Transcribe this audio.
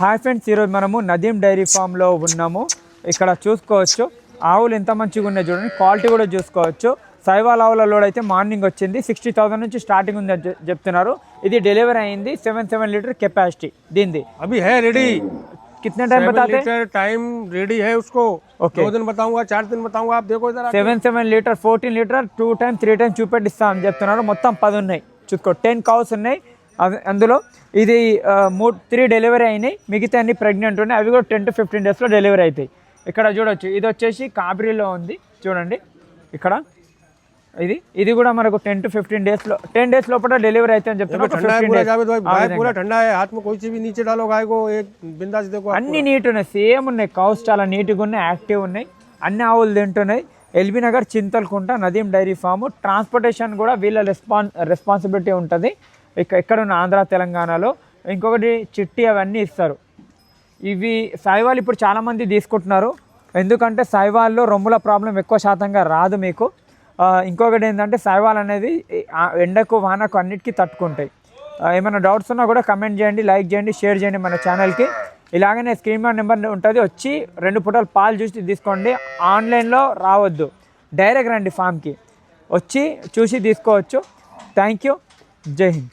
Hi friends ఈరోజు మనము నదీం dairy ఫామ్లో ఉన్నాము ఇక్కడ చూసుకోవచ్చు ఆవులు ఎంత మంచిగా ఉన్నాయి చూడండి క్వాలిటీ కూడా చూసుకోవచ్చు సైవాల్ ఆవుల లోడ్ అయితే మార్నింగ్ వచ్చింది సిక్స్టీ థౌసండ్ నుంచి స్టార్టింగ్ ఉంది అని చె- చెప్తున్నారు ఇది డెలివరీ అయింది సెవెన్ సెవెన్ లీటర్ కెపాసిటీ దీనిది अभी है ready కితనే time బతాతే litre time ready है उसको Okay. दो दिन बताऊंगा चार दिन बताऊंगा आप देखो इधर आके। Seven seven litre fourteen litre two time three time చూపెట్టిస్తాం అని చెప్తున్నారు మొత్తం పది ఉన్నాయి చూసుకో టెన్ కౌస్ ఉన్నాయి అవి- అందులో ఇది మూ త్రీ డెలివరీ అయినాయి. మిగతా అన్ని ప్రెగ్నెంట్ ఉన్నాయి. అవి కూడా టెన్ టు ఫిఫ్టీన్ డేస్లో డెలివరీ అవుతాయి ఇక్కడ చూడొచ్చు. ఇది వచ్చేసి కాబరీలో ఉంది. చూడండి. ఇక్కడ ఇది ఇది కూడా మనకు టెన్ టు ఫిఫ్టీన్ డేస్లో టెన్ డేస్ లోపల డెలివరీ అయితే అని చెప్తాను అన్ని నీట్ ఉన్నాయి. సేమ్ ఉన్నాయి. కౌస్ చాలా నీట్గా ఉన్నాయి. యాక్టివ్ ఉన్నాయి. అన్ని ఆవులు తింటున్నాయి. LB Nagar Chintalkunta Nadeem dairy farm. Transportation కూడా వీళ్ళ రెస్పాన్ రెస్పాన్సిబిలిటీ ఉంటుంది. ఇక ఎక్కడున్న ఆంధ్ర తెలంగాణలో. ఇంకొకటి చిట్టి అవన్నీ ఇస్తారు. ఇవి సాయివాల్ ఇప్పుడు చాలామంది తీసుకుంటున్నారు. ఎందుకంటే సాయివాల్లో రొమ్ముల ప్రాబ్లం ఎక్కువ శాతంగా రాదు మీకు. ఇంకొకటి ఏంటంటే సాయివాల్ అనేది ఎండకు వానకు అన్నిటికీ తట్టుకుంటాయి. ఏమైనా డౌట్స్ ఉన్నా కూడా కమెంట్ చేయండి లైక్ చేయండి షేర్ చేయండి మన ఛానల్కి. ఇలాగనే స్క్రీన్ మీద నెంబర్ ఉంటుంది వచ్చి రెండు పూటలు పాలు చూసి తీసుకోండి. ఆన్లైన్లో రావద్దు. డైరెక్ట్ రండి ఫామ్కి. వచ్చి చూసి తీసుకోవచ్చు. Thank you. जय हिंद।